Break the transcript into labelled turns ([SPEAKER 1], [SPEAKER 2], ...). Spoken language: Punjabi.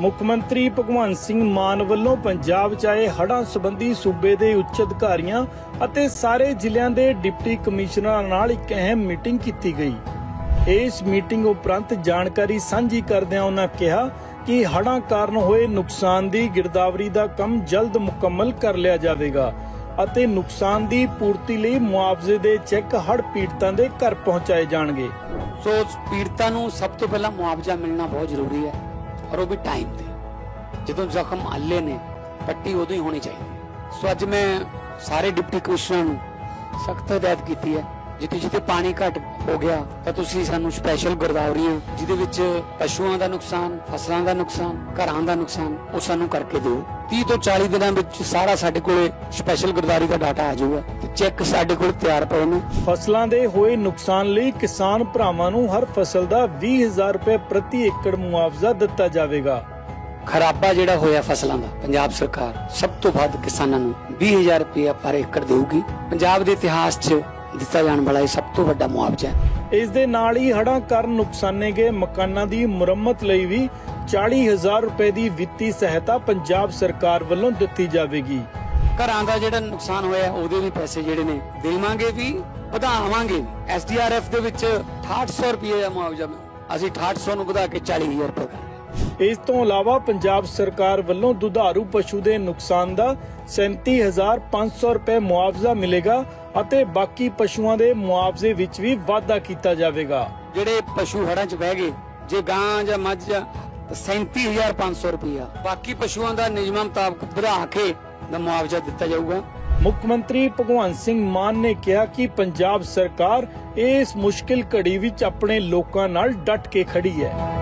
[SPEAKER 1] ਮੁੱਖ ਮੰਤਰੀ ਭਗਵੰਤ ਸਿੰਘ ਮਾਨ ਵੱਲੋਂ ਪੰਜਾਬ 'ਚ ਆਏ ਹੜ੍ਹਾਂ ਸੰਬੰਧੀ ਸੂਬੇ ਦੇ ਉੱਚ ਅਧਿਕਾਰੀਆਂ ਅਤੇ ਸਾਰੇ ਜ਼ਿਲ੍ਹਿਆਂ ਦੇ ਡਿਪਟੀ ਕਮਿਸ਼ਨਰਾਂ ਨਾਲ ਇੱਕ ਅਹਿਮ ਮੀਟਿੰਗ ਕੀਤੀ ਗਈ। ਇਸ ਮੀਟਿੰਗ ਉਪਰੰਤ ਜਾਣਕਾਰੀ ਸਾਂਝੀ ਕਰਦਿਆਂ ਉਹਨਾਂ ਕਿਹਾ ਕਿ ਹੜ੍ਹਾਂ ਕਾਰਨ ਹੋਏ ਨੁਕਸਾਨ ਦੀ ਗਿਰਦਾਵਰੀ ਦਾ ਕੰਮ ਜਲਦ ਮੁਕੰਮਲ ਕਰ ਲਿਆ ਜਾਵੇਗਾ। ਅਤੇ ਨੁਕਸਾਨ ਦੀ ਪੂਰਤੀ ਲਈ ਮੁਆਵਜ਼ੇ ਦੇ ਚੈੱਕ ਹੜ੍ਹ ਪੀੜਤਾਂ ਦੇ ਘਰ ਪਹੁੰਚਾਏ ਜਾਣਗੇ।
[SPEAKER 2] ਸੋ ਪੀੜਤਾਂ ਨੂੰ ਸਭ ਤੋਂ ਪਹਿਲਾਂ ਮੁਆਵਜ਼ਾ ਮਿਲਣਾ ਬਹੁਤ ਜ਼ਰੂਰੀ ਹੈ ਔਰ ਉਹ ਵੀ ਟਾਈਮ ਤੇ। ਜਦੋਂ ਜ਼ਖਮ ਹੱਲੇ ਨੇ, ਪੱਟੀ ਉਦੋਂ ਹੀ ਹੋਣੀ ਚਾਹੀਦੀ ਸੋ ਅੱਜ ਮੈਂ ਸਾਰੇ ਡਿਪਟੀ ਕਮਿਸ਼ਨਰਾਂ ਨੂੰ ਸਖਤ ਹਦਾਇਤ ਕੀਤੀ ਹੈ ਜਿੱਥੇ ਜਿੱਥੇ ਪਾਣੀ ਘਟ ਹੋ ਗਿਆ ਤਾਂ ਤੁਸੀਂ ਸਾਨੂੰ ਸਪੈਸ਼ਲ ਗਰਦਾਵਰੀਆਂ ਜਿਹਦੇ ਵਿੱਚ ਪਸ਼ੂਆਂ ਦਾ ਨੁਕਸਾਨ ਫਸਲਾਂ ਦਾ ਨੁਕਸਾਨ ਘਰਾਂ ਦਾ ਨੁਕਸਾਨ ਉਹ ਸਾਨੂੰ ਕਰਕੇ ਦਿਓ। 30 ਤੋਂ 40 ਦਿਨਾਂ ਵਿੱਚ ਸਾਰਾ ਸਾਡੇ ਕੋਲੇ ਸਪੈਸ਼ਲ ਗਰਦਾਵਰੀ ਦਾ ਡਾਟਾ ਆ ਜਾਊਗਾ ਤੇ ਚੈੱਕ ਸਾਡੇ ਕੋਲ ਤਿਆਰ ਪਏ ਨੇ।
[SPEAKER 1] ਫਸਲਾਂ ਦੇ ਹੋਏ ਨੁਕਸਾਨ ਲਈ ਕਿਸਾਨ ਭਰਾਵਾਂ ਨੂੰ ਹਰ ਫਸਲ ਦਾ 20000 ਰੁਪਏ ਪ੍ਰਤੀ ਏਕੜ ਮੁਆਵਜ਼ਾ ਦਿੱਤਾ ਜਾਵੇਗਾ।
[SPEAKER 2] ਖਰਾਬਾ ਜਿਹੜਾ ਹੋਇਆ ਫਸਲਾਂ ਦਾ ਪੰਜਾਬ ਸਰਕਾਰ ਸਭ ਤੋਂ ਵੱਧ ਕਿਸਾਨਾਂ ਨੂੰ 20000 ਰੁਪਏ ਪਰ ਏਕੜ ਦੇਊਗੀ। ਪੰਜਾਬ ਦੇ ਇਤਿਹਾਸ 'ਚ ਦਿੱਤਾ ਜਾਣ ਵਾਲਾ ਇਹ ਸਭ ਤੋਂ ਵੱਡਾ ਮੁਆਵਜ਼ਾ ਹੈ।
[SPEAKER 1] ਇਸ ਦੇ ਨਾਲ ਹੀ ਹੜ੍ਹਾਂ ਕਾਰਨ ਨੁਕਸਾਨੇ ਗਏ ਮਕਾਨਾਂ ਦੀ ਮੁਰੰਮਤ ਲਈ ਵੀ 40000 ਰੁਪਏ ਦੀ ਵਿੱਤੀ ਸਹਾਇਤਾ ਪੰਜਾਬ ਸਰਕਾਰ ਵੱਲੋਂ ਦਿੱਤੀ ਜਾਵੇਗੀ।
[SPEAKER 2] ਘਰਾਂ ਦਾ ਜਿਹੜਾ ਨੁਕਸਾਨ ਹੋਇਆ ਉਹਦੇ ਵੀ ਪੈਸੇ ਜਿਹੜੇ ਨੇ ਦੇਵਾਂਗੇ ਵੀ ਵਧਾਵਾਂਗੇ ਐਸਡੀਆਰਐਫ ਦੇ ਵਿੱਚ 6800 ਰੁਪਏ ਦਾ ਮੁਆਵਜ਼ਾ। ਅਸੀਂ 6800 ਨੂੰ ਵਧਾ ਕੇ 40000 ਰੁਪਏ ਕਰਾਂਗੇ।
[SPEAKER 1] ਇਸ ਤੋਂ ਇਲਾਵਾ ਪੰਜਾਬ ਸਰਕਾਰ ਵੱਲੋਂ ਦੁਧਾਰੂ ਪਸ਼ੂ ਦੇ ਨੁਕਸਾਨ ਦਾ 37500 ਰੁਪਏ ਮੁਆਵਜ਼ਾ ਮਿਲੇਗਾ। ਅਤੇ ਬਾਕੀ ਪਸ਼ੂਆਂ ਦੇ ਮੁਆਵਜ਼ੇ ਵਿੱਚ ਵੀ ਵਾਧਾ ਕੀਤਾ ਜਾਵੇਗਾ।
[SPEAKER 2] ਜਿਹੜੇ ਪਸ਼ੂ ਹੜਾਂ 'ਚ ਬਹਿ ਗਏ ਜੇ ਗਾਂ ਜਾਂ ਮੱਝ ਤਾਂ 37500 ਰੁਪਇਆ ਬਾਕੀ ਪਸ਼ੂਆਂ ਦਾ ਨਿਯਮਾਂ ਮੁਤਾਬਕ ਵਧਾ ਕੇ ਦਾ ਮੁਆਵਜ਼ਾ ਦਿੱਤਾ ਜਾਊਗਾ।
[SPEAKER 1] ਮੁੱਖ ਮੰਤਰੀ ਭਗਵੰਤ ਸਿੰਘ ਮਾਨ ਨੇ ਕਿਹਾ ਕਿ ਪੰਜਾਬ ਸਰਕਾਰ ਇਸ ਮੁਸ਼ਕਿਲ ਘੜੀ ਵਿੱਚ ਆਪਣੇ ਲੋਕਾਂ ਨਾਲ ਡਟ ਕੇ ਖੜੀ ਹੈ।